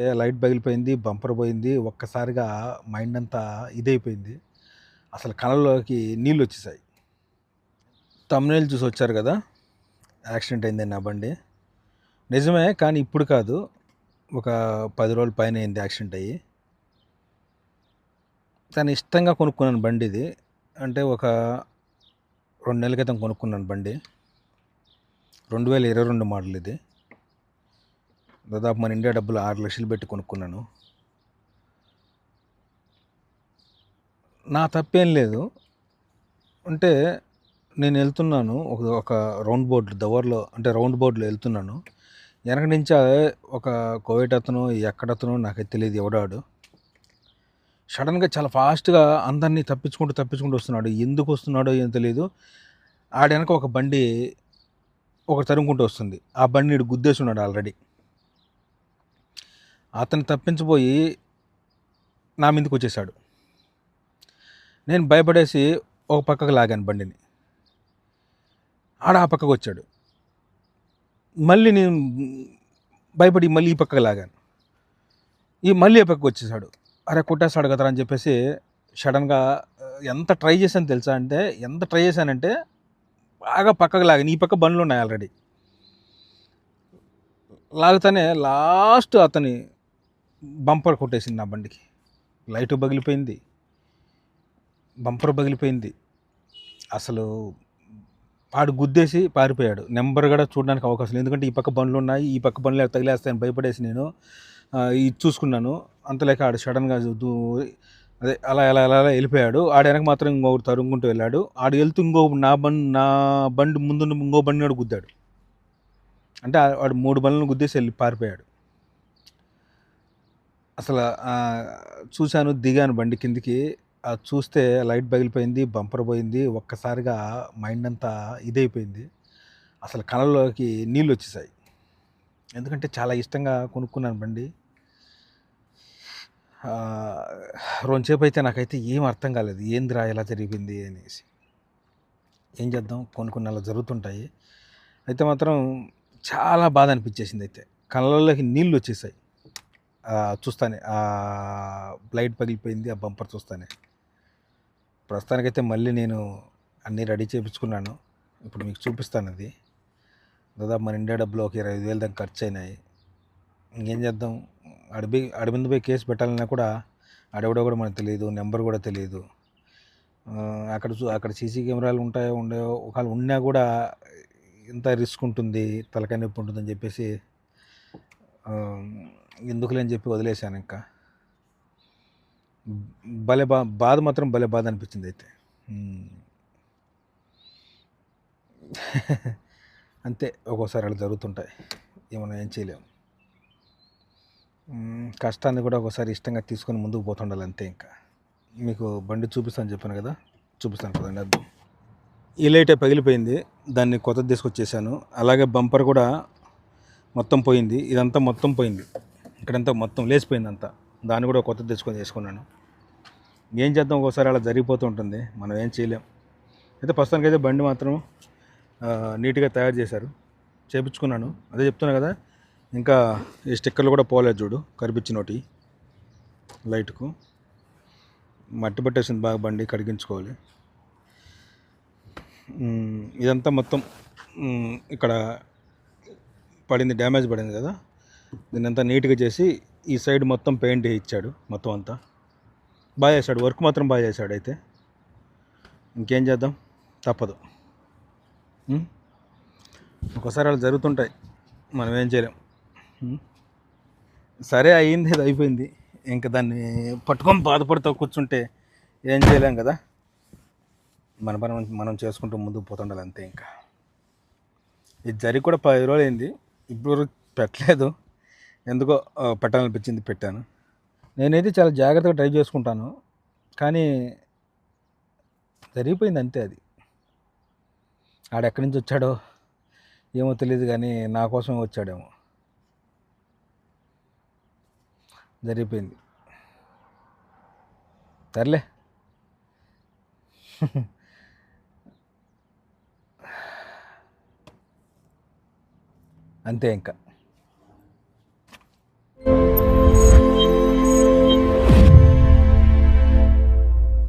Light పగిలిపోయింది bumper పోయింది ఒక్కసారిగా మైండ్ అంతా ఇదైపోయింది. అసలు కళ్ళలోకి నీళ్ళు వచ్చేసాయి. తమ్నేలు చూసి వచ్చారు కదా యాక్సిడెంట్ అయింది నా బండి. నిజమే కానీ ఇప్పుడు కాదు ఒక పది రోజుల పైన అయింది యాక్సిడెంట్ అయ్యి. కానీ ఇష్టంగా కొనుక్కున్నాను బండి ఇది. అంటే ఒక రెండు నెలల క్రితం కొనుక్కున్నాను బండి. రెండు వేల ఇరవై రెండు మోడల్ ఇది. దాదాపు మన ఇండియా డబ్బులు ఆరు లక్షలు పెట్టి కొనుక్కున్నాను. నా తప్పేం లేదు. అంటే నేను వెళ్తున్నాను ఒక ఒక రౌండ్ బోర్డు దవర్లో అంటే రౌండ్ బోర్డులో వెళ్తున్నాను. వెనక నుంచి ఒక కోవిడ్ అతను ఎక్కడతను నాకు తెలియదు ఎవడాడు. సడన్గా చాలా ఫాస్ట్గా అందరినీ తప్పించుకుంటూ తప్పించుకుంటూ వస్తున్నాడు. ఎందుకు వస్తున్నాడో ఏం తెలియదు ఆడ వెనక ఒక బండి ఒక తరుముకుంటూ వస్తుంది. ఆ బండి గుద్దేసి ఉన్నాడు ఆల్రెడీ. అతను తప్పించబోయి నా మీదకి వచ్చేసాడు నేను భయపడేసి ఒక పక్కకు లాగాను బండిని. ఆడ ఆ పక్కకు వచ్చాడు. మళ్ళీ నేను భయపడి మళ్ళీ ఈ పక్కకు లాగాను. ఈ మళ్ళీ ఈ పక్కకు వచ్చేసాడు అరే కొట్టేస్తాడు కదరా అని చెప్పేసి సడన్గా ఎంత ట్రై చేశాను తెలుసా అంటే ఎంత ట్రై చేశానంటే బాగా పక్కకు లాగాను. ఈ పక్క బండ్లు ఉన్నాయి ఆల్రెడీ. లాగుతానే లాస్ట్ అతని బంపర్ కొట్టేసింది నా బండికి. లైట్ పగిలిపోయింది బంపర్ పగిలిపోయింది అసలు వాడు గుద్దేసి పారిపోయాడు. నెంబర్ కూడా చూడడానికి అవకాశం లేదు. ఎందుకంటే ఈ పక్క బండ్లు ఉన్నాయి ఈ పక్క బండ్లు తగిలేస్తాయని భయపడేసి నేను ఇది చూసుకున్నాను. అంతలేక ఆడు సడన్గా అదే అలా అలా అలా అలా వెళ్ళిపోయాడు. ఆడ వెనక మాత్రం ఇంకొకరు తరుముకుంటూ వెళ్ళాడు. ఆడు వెళ్తూ ఇంకో నా బండి నా బండి ముందు ఇంకో బండి వాడు గుద్దాడు. అంటే వాడు మూడు బండ్లను గుద్దేసి వెళ్ళి పారిపోయాడు. అసలు చూశాను దిగాను బండి కిందికి. చూస్తే లైట్ పగిలిపోయింది బంపర్ పోయింది ఒక్కసారిగా మైండ్ అంతా ఇదైపోయింది. అసలు కళ్ళలోకి నీళ్ళు వచ్చేసాయి ఎందుకంటే చాలా ఇష్టంగా కొనుక్కున్నాను బండి. రెండుసేపు అయితే నాకైతే ఏం అర్థం కాలేదు. ఏందిరా ఎలా జరిగింది అనేసి. ఏం చేద్దాం? కొన్ని కొన్ని అలా జరుగుతుంటాయి. అయితే మాత్రం చాలా బాధ అనిపించేసింది అయితే కళ్ళలోకి నీళ్ళు వచ్చేసాయి చూస్తానే. ఆ లైట్ పగిలిపోయింది ఆ బంపర్ చూస్తానే. ప్రస్తుతానికైతే మళ్ళీ నేను అన్నీ రెడీ చేయించుకున్నాను ఇప్పుడు మీకు చూపిస్తాను అది. దాదాపు మన ఇండియా డబ్బులు ఒక ఇరవై ఐదు వేలు దాకా ఖర్చు అయినాయి ఇంకేం చేద్దాం? అడవి అడవి మీద పోయి కేసు పెట్టాలన్నా కూడా అడవిడో కూడా మనకు తెలియదు నెంబర్ కూడా తెలియదు. అక్కడ చూ అక్కడ సీసీ కెమెరాలు ఉంటాయో ఉండేవో ఒకవేళ ఉన్నా కూడా ఎంత రిస్క్ ఉంటుంది తలకాయ నొప్పి ఉంటుందని చెప్పేసి ఎందుకులే అని చెప్పి వదిలేశాను ఇంకా. భలే బా బాధ మాత్రం భలే బాధ అనిపించింది అయితే. అంతే ఒక్కోసారి అలా జరుగుతుంటాయి. ఏమన్నా ఏం చేయలేము. కష్టాన్ని కూడా ఒకసారి ఇష్టంగా తీసుకొని ముందుకు పోతుండాలి అంతే ఇంకా. మీకు బండి చూపిస్తాను చెప్పాను కదా చూపిస్తాను కదండి అర్థం ఈ లైటే పగిలిపోయింది దాన్ని కొత్తది తీసుకొచ్చేసాను. అలాగే బంపర్ కూడా మొత్తం పోయింది ఇదంతా మొత్తం పోయింది. ఇక్కడంతా మొత్తం లేచిపోయిందంతా. దాన్ని కూడా కొత్త తెచ్చుకొని చేసుకున్నాను. ఏం చేద్దాం ఒకసారి అలా జరిగిపోతూ ఉంటుంది. మనం ఏం చేయలేం. అయితే ప్రస్తుతానికి అయితే బండి మాత్రం నీట్గా తయారు చేశారు. చేపించుకున్నాను. అదే చెప్తున్నా కదా ఇంకా ఈ స్టిక్కర్లు కూడా పోలేదు చూడు కరిపించినోటి లైట్కు. మట్టి పట్టేసింది బాగా బండి కడిగించుకోవాలి. ఇదంతా మొత్తం ఇక్కడ పడింది డ్యామేజ్ పడింది కదా. దీన్ని అంతా నీట్గా చేసి ఈ సైడ్ మొత్తం పెయింట్ ఇచ్చాడు మొత్తం అంతా. బాగా చేశాడు. వర్క్ మాత్రం బాగా చేశాడు అయితే. ఇంకేం చేద్దాం? తప్పదు. ఒకసారి అలా జరుగుతుంటాయి. మనం ఏం చేయలేం. సరే అయ్యింది అది అయిపోయింది. ఇంకా దాన్ని పట్టుకొని బాధపడుతూ కూర్చుంటే ఏం చేయలేం కదా? మన పని మనం- మనం చేసుకుంటూ ముందుకు పోతుండాలి అంతే ఇంకా. ఇది జరిగి కూడా పది రోజులు అయింది. ఇప్పుడు పెట్టలేదు. ఎందుకో పెట్టాలనిపించింది పెట్టాను. నేనైతే చాలా జాగ్రత్తగా ట్రై చేసుకుంటాను. కానీ జరిగిపోయింది అంతే అది. ఆడెక్కడి నుంచి వచ్చాడో ఏమో తెలియదు కానీ నా కోసమే వచ్చాడేమో. జరిగిపోయింది. సర్లే. అంతే ఇంకా.